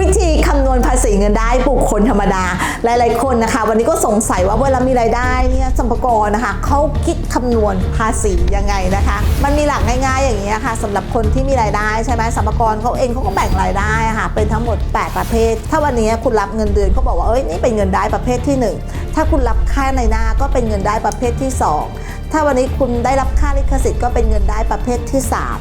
วิธีคำนวณภาษีเงินได้บุคคลธรรมดา หลาย ๆ คนนะคะ วันนี้ก็สงสัยว่าเวลามีรายได้เนี่ยสมภากรนะคะเขาคิดคำนวณภาษียังไงนะคะ มันมีหลักง่าย ๆ อย่างนี้ค่ะสำหรับคนที่มีรายได้ใช่ไหมสัมภากรเขาเองเขาก็แบ่งรายได้ค่ะเป็นทั้งหมด 8 ประเภท ถ้าวันนี้คุณรับเงินเดือนเขาบอกว่าเอ้ยนี่เป็นเงินได้ประเภทที่หนึ่งถ้าคุณรับค่าในหน้าก็เป็นเงินได้ประเภทที่สองถ้าวันนี้คุณได้รับค่าลิขสิทธิ์ก็เป็นเงินได้ประเภทที่สาม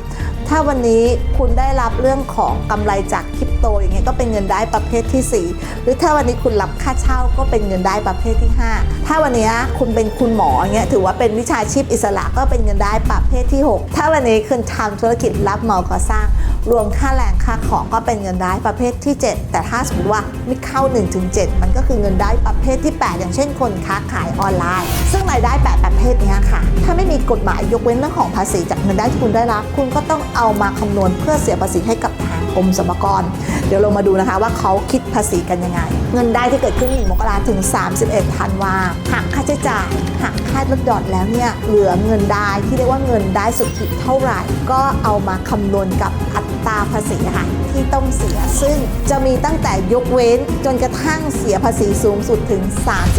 ถ้าวันนี้คุณได้รับเรื่องของกำไรจากคริปโตอย่างเงี้ยก็เป็นเงินได้ประเภทที่ 4 หรือถ้าวันนี้คุณรับค่าเช่าก็เป็นเงินได้ประเภทที่ 5 ถ้าวันนี้คุณเป็นคุณหมออย่างเงี้ยถือว่าเป็นวิชาชีพอิสระก็เป็นเงินได้ประเภทที่ 6 ถ้าวันนี้คุณทำธุรกิจรับเหมาก่อสร้าง รวมค่าแรงค่าของก็เป็นเงินได้ประเภทที่ 7 แต่ถ้าสมมติว่าไม่เข้า 1-7 มันก็คือเงินได้ประเภทที่ 8 อย่างเช่นคนค้าขายออนไลน์ายได้8ประเภทนี้ค่ะ ถ้าไม่มีกฎหมายยกเว้นเรื่องของภาษีจากเงินได้ที่คุณได้รับ คุณก็ต้องเอามาคำนวณเพื่อเสียภาษีให้กับทางกรมสรรพากร เดี๋ยวเรามาดูนะคะว่าเขาคิดภาษีกันยังไง เงินได้ที่เกิดขึ้น1มกราถึง 31ธันวาหักค่าใช้จ่ายหักค่าลดหย่อนแล้วเนี่ยเหลือเงินได้ที่เรียกว่าเงินได้สุทธิเท่าไหร่ ก็เอามาคำนวณกับอั ตราภาษีค่ะที่ต้องเสีย ซึ่งจะมีตั้งแต่ยกเว้นจนกระทั่งเสียภาษีสูงสุดถึง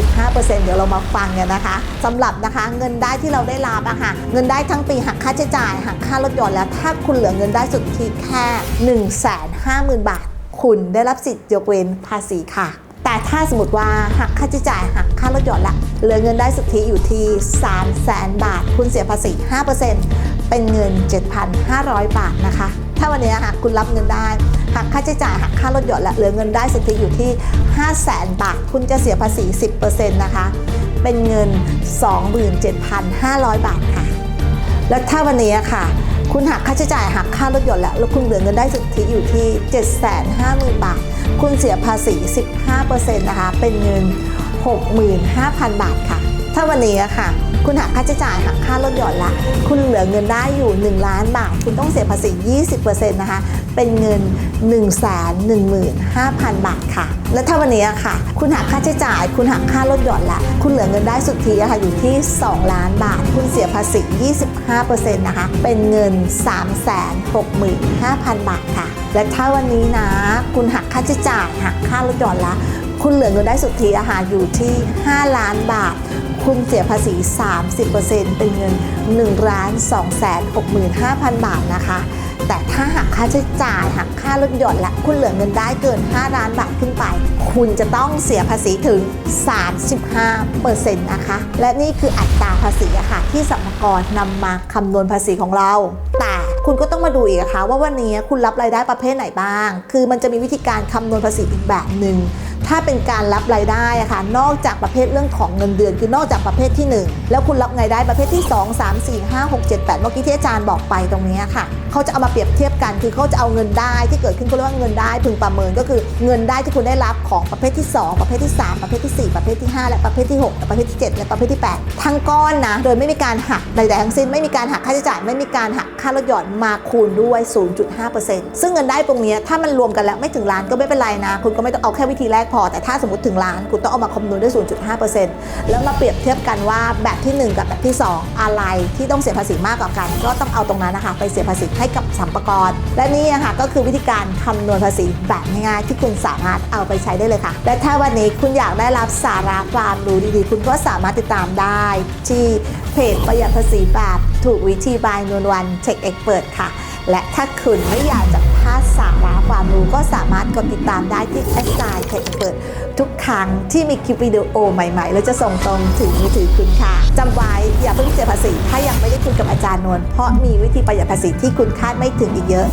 35%เดี๋ยวเรามาฟังกันนะคะสำหรับนะคะเงินได้ที่เราได้รับอะค่ะเงินได้ทั้งปีหักค่าใช้จ่ายหักค่าลดหย่อนแล้วถ้าคุณเหลือเงินได้สุทธิแค่ 150,000 บาท คุณได้รับสิทธิ์ยกเว้นภาษีค่ะ แต่ถ้าสมมติว่าหักค่าใช้จ่ายหักค่าลดหย่อนละเหลือเงินได้สุทธิอยู่ที่ 3 0 0แสนบาท คุณเสียภาษี 5%เป็นเงิน 7,500 บาทนะคะ ถ้าวันนี้หากคุณรับเงินได้หักค่าใช้จ่ายหักค่าลดหย่อนละเหลือเงินได้สุทธิอยู่ที่ 5 0 0แสนบาท คุณจะเสียภาษี 10%นะคะ เป็นเงิน 27,500 บาทค่ะ แล้วถ้าวันนี้ค่ะ คุณหักค่าใช้จ่ายหักค่ารถยนต์แล้วแล้วคุณเหลือเงินได้สุทธิอยู่ที่ 750,000 บาท คุณเสียภาษี 15%นะคะ เป็นเงิน 65,000 บาทค่ะ ถ้าวันนี้ค่ะ คุณหักค่าใช้จ่ายหักค่ารถยนต์ละ คุณเหลือเงินได้อยู่ 1 ล้านบาท คุณต้องเสียภาษี 20%นะคะ เป็นเงิน 115,000 บาทค่ะ และถ้าวันนี้ค่ะ คุณหักค่าใช้จ่าย คุณหักค่ารถหย่อนละ คุณเหลือเงินได้สุทธิอะค่ะอยู่ที่ 2 ล้านบาท คุณเสียภาษี 25%นะคะ เป็นเงิน 365,000 บาทค่ะ และถ้าวันนี้นะ คุณหักค่าใช้จ่ายหักค่ารถหย่อนละ คุณเหลือเงินได้สุทธิอาหารอยู่ที่ 5 ล้านบาท คุณเสียภาษี 30%เป็นเงิน1ล้าน2แสน65,000 บาทนะคะ แต่ถ้าหักค่าใช้จ่ายหักค่าลดหย่อนและคุณเหลือเงินได้เกิน 5 ล้านบาทขึ้นไป คุณจะต้องเสียภาษีถึง 35%นะคะ และนี่คืออัตราภาษีอะค่ะที่สรรพากรนำมาคำนวณภาษีของเราแต่คุณก็ต้องมาดูอีกนะคะว่าวันนี้คุณรับรายได้ประเภทไหนบ้าง คือมันจะมีวิธีการคำนวณภาษีอีกแบบหนึ่ง ถ้าเป็นการรับรายได้อะค่ะ นอกจากประเภทเรื่องของเงินเดือน คือนอกจากประเภทที่ 1 แล้วคุณรับรายได้ประเภทที่ 2 3 4 5 6 7 8 เมื่อกี้ที่อาจารย์บอกไปตรงนี้ค่ะ เขาจะเอามาเปรียบเทียบกัน คือเขาจะเอาเงินได้ที่เกิดขึ้นเขาเรียกว่าเงินได้พึงประเมินก็คือเงินได้ที่คุณได้รับของประเภทที่ 2 ประเภทที่ 3 ประเภทที่ 4 ประเภทที่ 5 และประเภทที่ 6 และประเภทที่ 7 และประเภทที่ 8 ทั้งก้อนนะ โดยไม่มีการหักใดๆทั้งสิ้น ไม่มีการหักค่าใช้จ่าย ไม่มีการหักค่าลดหย่อนมาคูณด้วย 0.5%ซึ่งเงินได้ตรงนี้ถ้ามันรวมกันแล้วไม่ถึงล้านก็ไม่เป็นไรนะ คุณก็ไม่ต้องเอาแค่วิธีแรกพอแต่ถ้าสมมติถึงล้านคุณต้องเอามาคำนวณด้วย 0.5%แล้วมาเปรียบเทียบกันว่าแบบที่ 1 กับแบบที่ 2 อะไรที่ต้องเสียภาษีมากกว่ากัน ก็ต้องเอาตรงนั้นนะคะไปเสียภาษีให้กับสัมปกรและนี่นะคะก็คือวิธีการคำนวณภาษีแบบง่ายๆที่คุณสามารถเอาไปใช้ได้เลยค่ะ และถ้าวันนี้คุณอยากได้รับสาระความรู้ดีๆ คุณก็สามารถติดตามได้ ที่เพจประหยัดภาษีแบบถูกวิธีบายนวลวันเทคเอ็กเปิดค่ะ และถ้าคุณไม่อยากจะ ลาดสาระความรู้ก็สามารถกดติดตามได้ที่แอสไซน์เทคเปิดทุกครั้งที่มีคลิปวิดีโอใหม่ๆ แล้วจะส่งตรงถึงมือถือคุณค่ะจำไว้อย่าเพิ่งเสียภาษี ถ้ายังไม่ได้คุยกับอาจารย์นวลเพราะมีวิธีประหยัดภาษีที่คุณคาดไม่ถึงอีกเยอะ